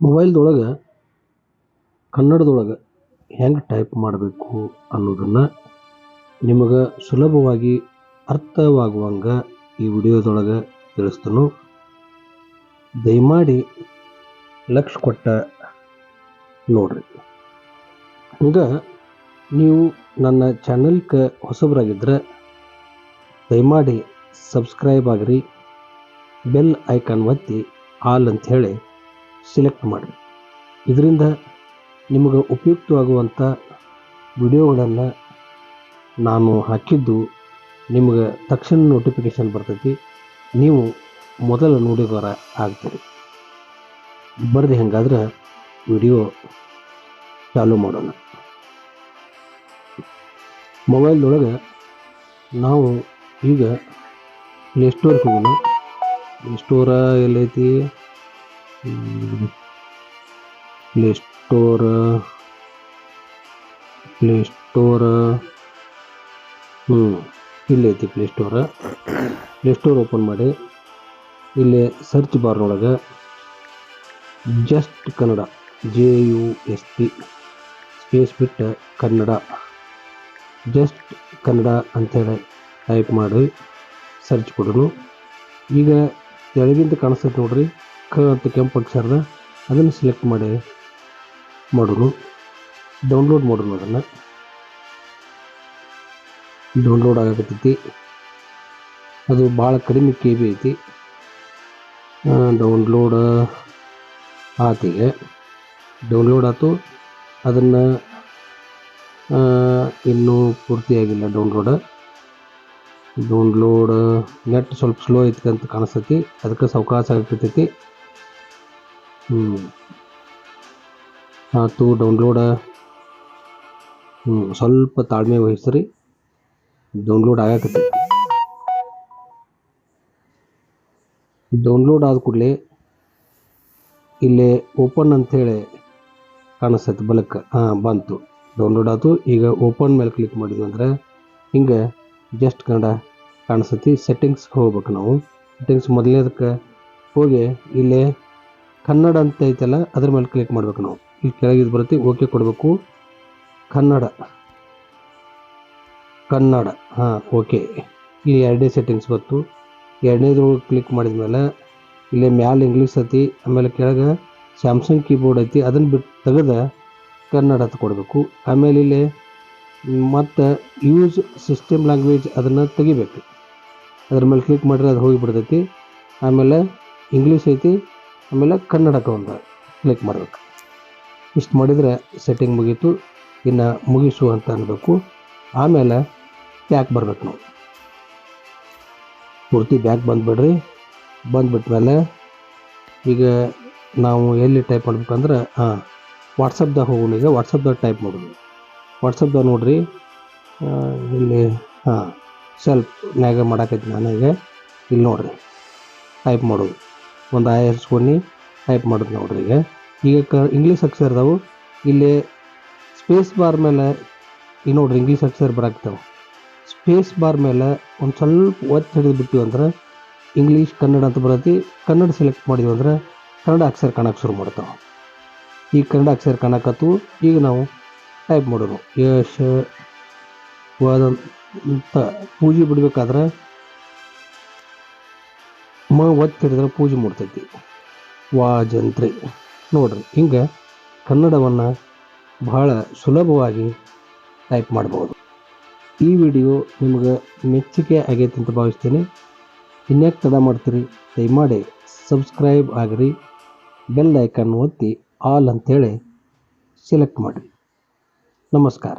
ಮೊಬೈಲ್ದೊಳಗೆ, ಕನ್ನಡದೊಳಗೆ ಹೆಂಗೆ ಟೈಪ್ ಮಾಡಬೇಕು ಅನ್ನೋದನ್ನು ನಿಮಗೆ ಸುಲಭವಾಗಿ ಅರ್ಥವಾಗುವಂಗೆ ಈ ವಿಡಿಯೋದೊಳಗೆ ತಿಳಿಸ್ತೇನೆ. ದಯಮಾಡಿ ಲಕ್ಷ ಕೊಟ್ಟ ನೋಡ್ರಿ. ಹಂಗೆ ನೀವು ನನ್ನ ಚಾನಲ್ಗೆ ಹೊಸಬರಾಗಿದ್ದರೆ ದಯಮಾಡಿ ಸಬ್ಸ್ಕ್ರೈಬ್ ಆಗಿರಿ, ಬೆಲ್ ಐಕಾನ್ ಒತ್ತಿ, ಆಲ್ ಹೇಳಿ ಸೆಲೆಕ್ಟ್ ಮಾಡಿರಿ ಇದರಿಂದ ನಿಮಗೆ ಉಪಯುಕ್ತವಾಗುವಂಥ ವಿಡಿಯೋಗಳನ್ನು ನಾನು ಹಾಕಿದ್ದು ನಿಮಗೆ ತಕ್ಷಣ ನೋಟಿಫಿಕೇಷನ್ ಬರ್ತೈತಿ. ನೀವು ಮೊದಲ ನೋಡಿದವರ ಆಗ್ತೀರಿ. ಬರ್ದು ಹೆಂಗಾದ್ರೆ ವಿಡಿಯೋ ಚಾಲೂ ಮಾಡೋಣ. ಮೊಬೈಲ್ದೊಳಗೆ ನಾವು ಈಗ ಪ್ಲೇಸ್ಟೋರ್ಗೆ ಹೋಗೋಣ. ಪ್ಲೇಸ್ಟೋರ ಎಲ್ಲೈತಿ ಪ್ಲೇಸ್ಟೋರ ಪ್ಲೇಸ್ಟೋರ ಹ್ಞೂ ಇಲ್ಲೈತಿ ಪ್ಲೇ ಸ್ಟೋರ್ ಓಪನ್ ಮಾಡಿ. ಇಲ್ಲಿ search ಬಾರ್ನೊಳಗೆ just Kannada J U S P space ಬಿಟ್ಟು ಕನ್ನಡ ಜಸ್ಟ್ ಕನ್ನಡ ಅಂಥೇಳಿ ಟೈಪ್ ಮಾಡಿ ಸರ್ಚ್ ಕೊಡೋಣ. ಈಗ ಕೆಳಗಿಂದ ಕಾಣಿಸ್ತೈತೆ ನೋಡ್ರಿ? ಅಂತ ಕೆಂಪು ಅಕ್ಷರದ ಅದನ್ನು ಸೆಲೆಕ್ಟ್ ಮಾಡಿ ಮಾಡೋಣ ಡೌನ್ಲೋಡ್ ಮಾಡೋಣ ಅದನ್ನು. ಡೌನ್ಲೋಡ್ ಆಗಕತ್ತೈತಿ. ಅದು ಭಾಳ ಕಡಿಮೆ ಕೆ ಬಿ ಐತಿ. ಡೌನ್ಲೋಡ್ ಆತೀಗ ಡೌನ್ಲೋಡ್ ಆಯ್ತು ಅದನ್ನು ಇನ್ನೂ ಪೂರ್ತಿಯಾಗಿಲ್ಲ ಡೌನ್ಲೋಡ್ ಡೌನ್ಲೋಡ್ ನೆಟ್ ಸ್ವಲ್ಪ ಸ್ಲೋ ಐತಿ ಅಂತ ಕಾಣಿಸ್ತೈತಿ. ಅದಕ್ಕೆ ಸಾವಕಾಶ ಆಗ್ತೈತಿ ಆಯ್ತು ಡೌನ್ಲೋಡ ಹ್ಞೂ ಸ್ವಲ್ಪ ತಾಳ್ಮೆ ವಹಿಸ್ರಿ. ಡೌನ್ಲೋಡ್ ಆಗಕತ್ತೆ. ಡೌನ್ಲೋಡ್ ಆದ ಕೂಡಲೇ ಇಲ್ಲೇ ಓಪನ್ ಅಂಥೇಳಿ ಕಾಣಿಸ್ತೈತೆ ಬಲಕ್ಕೆ. ಹಾಂ, ಬಂತು. ಡೌನ್ಲೋಡ್ ಆಯಿತು ಈಗ ಓಪನ್ ಮೇಲೆ ಕ್ಲಿಕ್ ಮಾಡಿದ್ವಿ ಅಂದ್ರೆ ಹಿಂಗೆ ಜಸ್ಟ್ ಕನ್ನಡ ಕಾಣಿಸ್ತೈತಿ. ಸೆಟ್ಟಿಂಗ್ಸ್ಗೆ ಹೋಗ್ಬೇಕು ನಾವು. ಸೆಟ್ಟಿಂಗ್ಸ್ ಮೊದಲನೇದಕ್ಕೆ ಹೋಗಿ ಇಲ್ಲಿ ಕನ್ನಡ ಅಂತ ಐತಲ್ಲ, ಅದ್ರ ಮೇಲೆ ಕ್ಲಿಕ್ ಮಾಡ್ಬೇಕು ನಾವು. ಇಲ್ಲಿ ಕೆಳಗಿದ್ದು ಬರುತ್ತೆ ಓಕೆ ಕೊಡಬೇಕು. ಕನ್ನಡ. ಕನ್ನಡ, ಹಾಂ ಓಕೆ ಇಲ್ಲಿ ಎರಡನೇ ಸೆಟ್ಟಿಂಗ್ಸ್ ಬಂತು ಎರಡನೇದು ಕ್ಲಿಕ್ ಮಾಡಿದ ಮೇಲೆ, ಇಲ್ಲಿ ಮ್ಯಾಲೆ ಇಂಗ್ಲೀಷ್ ಐತಿ, ಆಮೇಲೆ ಕೆಳಗೆ ಸ್ಯಾಮ್ಸಂಗ್ ಕೀಬೋರ್ಡ್ ಐತಿ, ಅದನ್ನು ಬಿಟ್ಟು ತೆಗೆದ ಕನ್ನಡ ಅಂತ ಕೊಡಬೇಕು. ಆಮೇಲೆ ಇಲ್ಲಿ ಮತ್ತು ಯೂಸ್ ಸಿಸ್ಟಮ್ ಲ್ಯಾಂಗ್ವೇಜ್ ಅದನ್ನು ತೆಗಿಬೇಕು. ಅದ್ರ ಮೇಲೆ ಕ್ಲಿಕ್ ಮಾಡಿದ್ರೆ ಅದು ಹೋಗಿಬಿಡ್ತೈತಿ ಆಮೇಲೆ ಇಂಗ್ಲೀಷ್ ಐತಿ ಆಮೇಲೆ ಕನ್ನಡಕ್ಕೆ ಒಂದು ಕ್ಲಿಕ್ ಮಾಡಬೇಕು. ಇಷ್ಟು ಮಾಡಿದರೆ ಸೆಟ್ಟಿಂಗ್ ಮುಗೀತು, ಇನ್ನು ಮುಗಿಸು ಅಂತ ಅನ್ನಬೇಕು ಆಮೇಲೆ ಬ್ಯಾಕ್ ಬರ್ಬೇಕು ನಾವು. ಪೂರ್ತಿ ಬ್ಯಾಕ್ ಬಂದುಬಿಡ್ರಿ. ಬಂದುಬಿಟ್ಮೇಲೆ ಈಗ ನಾವು ಎಲ್ಲಿ ಟೈಪ್ ಮಾಡ್ಬೇಕಂದ್ರೆ, ಹಾಂ ವಾಟ್ಸಪ್ದಾಗ ಹೋಗೋಣ ಈಗ. ವಾಟ್ಸಪ್ದಾಗ ಟೈಪ್ ಮಾಡೋದು. ವಾಟ್ಸಪ್ದಾಗ ನೋಡ್ರಿ. ಇಲ್ಲಿ, ಹಾಂ ಸೆಲ್ಫ್ ನ್ಯಾಗ ಮಾಡಾಕೈತಿ ಈಗ. ಇಲ್ಲಿ ನೋಡ್ರಿ. ಟೈಪ್ ಮಾಡೋದು. ಒಂದು ಆಯ ಟೈಪ್ ಮಾಡೋದು ನೋಡ್ರಿ ಈಗ. ಈಗ ಕ ಇಂಗ್ಲೀಷ್ ಅಕ್ಷರ ಅದಾವು ಇಲ್ಲಿ ಸ್ಪೇಸ್ ಬಾರ್ ಮೇಲೆ ಈಗ ನೋಡ್ರಿ ಇಂಗ್ಲೀಷ್ ಅಕ್ಷರ ಬರಾಕ್ತಾವೆ ಸ್ಪೇಸ್ ಬಾರ್ ಮೇಲೆ ಒಂದು ಸ್ವಲ್ಪ ಒತ್ತು ಹಿಡಿದು ಬಿಟ್ಟಿವಿ ಅಂದ್ರೆ ಇಂಗ್ಲೀಷ್ ಕನ್ನಡ ಅಂತ ಬರತ್ತಿ ಕನ್ನಡ ಸೆಲೆಕ್ಟ್ ಮಾಡಿದ್ವಿ ಅಂದ್ರೆ ಕನ್ನಡ ಅಕ್ಷರ ಕಾಣಕ್ಕೆ ಶುರು ಮಾಡ್ತಾವೆ. ಈಗ ಕನ್ನಡ ಅಕ್ಷರ ಕಾಣಕತ್ತು. ಈಗ ನಾವು ಟೈಪ್ ಮಾಡೋದು. ಯಶ ಅಂತ ಪೂಜೆ ಬಿಡ್ಬೇಕಾದ್ರೆ ಮ ಒತ್ತು ಹಿಡಿದ್ರೆ ಪೂಜೆ ಮಾಡ್ತೈತಿ ವಾಜಂತ್ರಿ ನೋಡ್ರಿ, ಹಿಂಗೆ ಕನ್ನಡವನ್ನು ಬಹಳ ಸುಲಭವಾಗಿ ಟೈಪ್ ಮಾಡ್ಬೋದು. ಈ ವಿಡಿಯೋ ನಿಮ್ಗೆ ಮೆಚ್ಚುಗೆ ಆಗೈತೆ ಅಂತ ಭಾವಿಸ್ತೀನಿ. ಇನ್ಯಾಕೆ ತಡ ಮಾಡ್ತೀರಿ, ದಯಮಾಡಿ ಸಬ್ಸ್ಕ್ರೈಬ್ ಆಗಿರಿ. ಬೆಲ್ ಐಕನ್ ಒತ್ತಿ ಆಲ್ ಅಂತೇಳಿ ಸೆಲೆಕ್ಟ್ ಮಾಡಿರಿ. ನಮಸ್ಕಾರ.